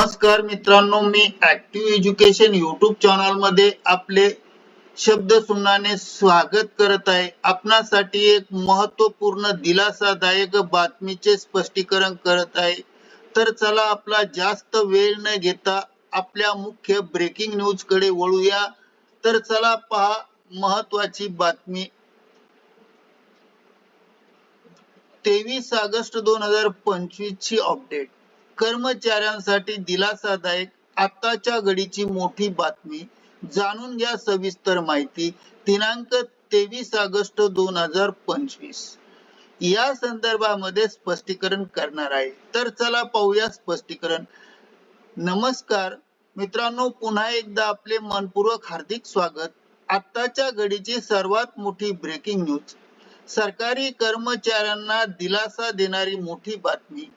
नमस्कार मित्रांनो मी ऍक्टिव्ह एज्युकेशन युट्यूब चॅनलमध्ये आपले शब्द सुनाने स्वागत करत आहे. आपणासाठी एक महत्त्वपूर्ण दिलासादायक बातमीचे स्पष्टीकरण करत आहे. तर चला आपला जास्त वेळ न घेता आपल्या मुख्य ब्रेकिंग न्यूजकडे वळूया. तर चला पहा महत्वाची बातमी. तेवीस ऑगस्ट दोन हजार पंचवीस ची अपडेट कर्मचाऱ्यांसाठी दिलासादायक आताच्या घडीची मोठी बातमी. जाणून घ्या सविस्तर माहिती. दिनांक तेवीस ऑगस्ट दोन हजार पंचवीस. या संदर्भामध्ये स्पष्टीकरण करणार आहे. तर चला पाहूया स्पष्टीकरण. नमस्कार. मित्रांनो पुन्हा एकदा आपले मनपूर्वक हार्दिक स्वागत. आताच्या घडीची सर्वात मोठी ब्रेकिंग न्यूज सरकारी कर्मचाऱ्यांना दिलासा देणारी मोठी बातमी.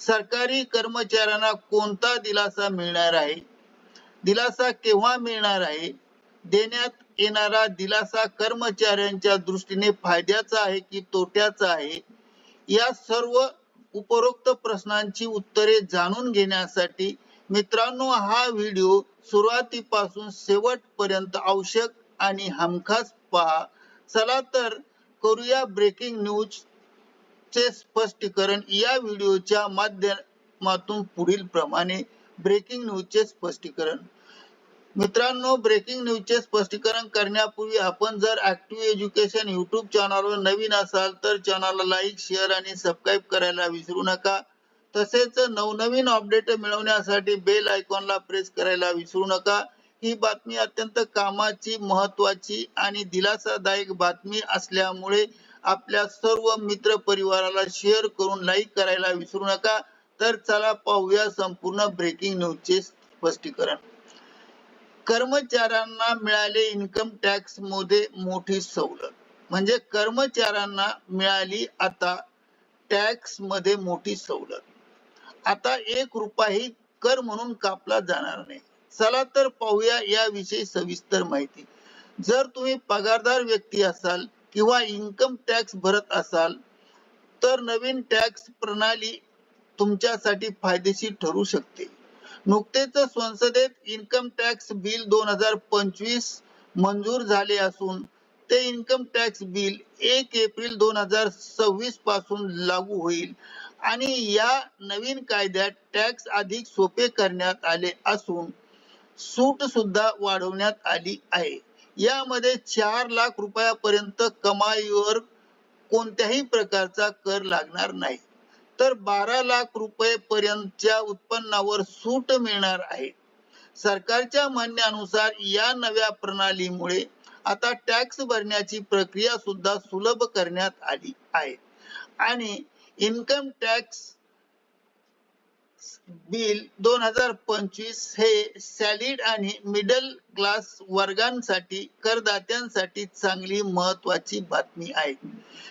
सरकारी कर्मचाऱ्यांना कोणता दिलासा मिळणार आहे? दिलासा केव्हा मिळणार आहे? देण्यात येणारा दिलासा कर्मचाऱ्यांच्या दृष्टीने फायद्याचा आहे की तोट्याचा आहे? या सर्व उपरोक्त प्रश्नांची उत्तरे जाणून घेण्यासाठी मित्रांनो हा व्हिडिओ सुरुवातीपासून शेवटपर्यंत आवश्यक आणि हमखास पहा. चला तर करूया ब्रेकिंग न्यूज. चे स्पष्टीकरण या व्हिडिओच्या माध्यमातून पुढील प्रमाणे ब्रेकिंग न्यूज चे स्पष्टीकरण. मित्रांनो ब्रेकिंग न्यूज चे स्पष्टीकरण करण्यापूर्वी आपण जर ऍक्टिव्ह एज्युकेशन युट्यूब चॅनलवर नवीन असाल तर चॅनलला लाईक शेअर आणि सबस्क्राईब करायला विसरू नका. तसेच नवनवीन अपडेट मिळवण्यासाठी बेल आयकॉनला प्रेस करायला विसरू नका. ही बातमी अत्यंत कामाची महत्वाची आणि दिलासादायक बातमी असल्यामुळे आपल्या सर्व मित्र परिवाराला शेअर करून लाईक करायला विसरू नका. तर चला पाहूया संपूर्ण ब्रेकिंग न्यूज चे स्पष्टीकरण. कर्मचाऱ्यांना मिळाले इन्कम टॅक्समध्ये मोठी सवलत. म्हणजे कर्मचाऱ्यांना मिळाली आता टॅक्समध्ये मोठी सवलत. आता एक रुपयाही कर म्हणून कापला जाणार नाही. चला तर पाहूया याविषयी सविस्तर माहिती. जर तुम्ही पगारदार व्यक्ती असाल किंवा इन्कम टॅक्स भरत असाल तर नवीन टॅक्स प्रणाली तुमच्यासाठी फायदेशीर ठरू शकते. नुकतेच संसदेत इन्कम टॅक्स बिल दोन हजार पंचवीस मंजूर झाले असून ते इन्कम टॅक्स बिल एक एप्रिल दोन हजार सव्वीसपासून लागू होईल आणि या नवीन कायद्यात टॅक्स अधिक सोपे करण्यात आले असून सूट सुद्धा वाढवण्यात आली आहे. यामध्ये चार लाख रुपयापर्यंत कमाईवर कोणत्याही प्रकारचा कर लागणार नाही. तर बारा लाख रुपये पर्यंतच्या उत्पन्नावर सूट मिळणार आहे. सरकारच्या म्हणण्यानुसार या नव्या प्रणालीमुळे आता टॅक्स भरण्याची प्रक्रिया सुद्धा सुलभ करण्यात आली आहे. आणि इन्कम टॅक्स बिल दोन हजार पंचवीस हे सॅलिड आणि मिडल क्लास वर्गांसाठी करदात्यांसाठी चांगली महत्वाची बातमी आहे.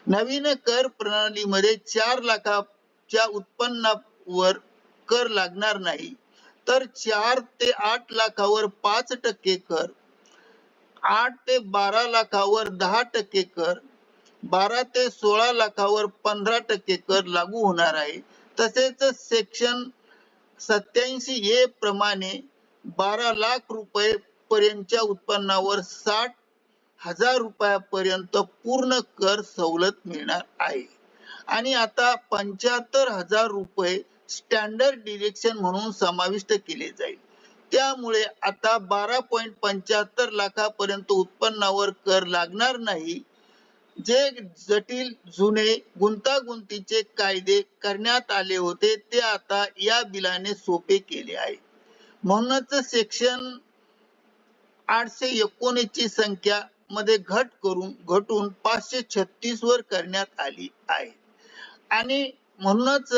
नवीन कर प्रणालीमध्ये चार लाखाच्या उत्पन्नावर कर लागणार नाही तर चार ते आठ लाखावर पाच टक्के कर आठ ते बारा लाखावर दहा टक्के कर बारा ते सोळा लाखावर पंधरा टक्के कर लागू होणार आहे. तसेच सेक्शन सत्याऐंशी ए प्रमाणे बारा लाख रुपये पर्यंतच्या उत्पन्नावर साठ हजार रुपयापर्यंत पूर्ण कर सवलत मिळणार आहे. आणि आता पंच्याहत्तर हजार रुपये स्टँडर्ड डिरेक्शन म्हणून समाविष्ट केले जाईल. त्यामुळे आता बारा पॉईंट पंच्याहत्तर लाखापर्यंत उत्पन्नावर कर लागणार नाही. जे जटिल जुने गुंतागुंतीचे कायदे करण्यात आले होते ते आता या बिलाने सोपे केले आहे. म्हणूनच सेक्शन आठशे एकोणीस ची संख्या मध्ये घट करून घटून पाचशे छत्तीस वर करण्यात आली आहे. आणि म्हणूनच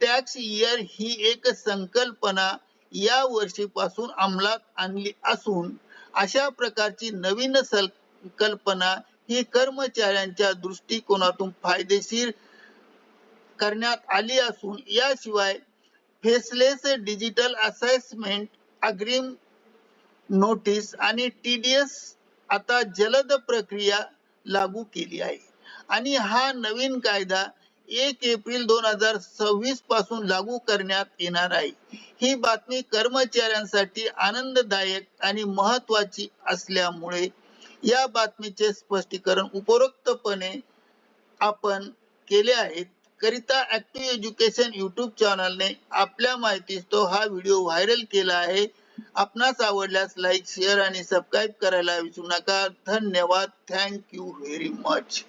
टॅक्स इयर ही एक संकल्पना या वर्षीपासून अंमलात आणली असून अशा प्रकारची नवीन संकल्पना ही कर्मचाऱ्यांच्या दृष्टिकोनातून फायदेशीर करण्यात आली असून याशिवाय फेसलेस डिजिटल असेसमेंट अग्रिम नोटीस आणि टीडीएस आता जलद प्रक्रिया लागू केली आहे. आणि हा नवीन कायदा एक एप्रिल दोन हजार सव्वीसपासून लागू करण्यात येणार आहे. ही बातमी कर्मचाऱ्यांसाठी आनंददायक आणि महत्वाची असल्यामुळे या बातमीचे स्पष्टीकरण उपरोक्तपणे आपण केले आहेत. करिता ऍक्टिव्ह एज्युकेशन युट्यूब चॅनलने आपल्या माहितीस तो हा व्हिडिओ व्हायरल केला आहे. आपणास आवडल्यास लाईक शेअर आणि सबस्क्राईब करायला विसरू नका. धन्यवाद. Thank you very much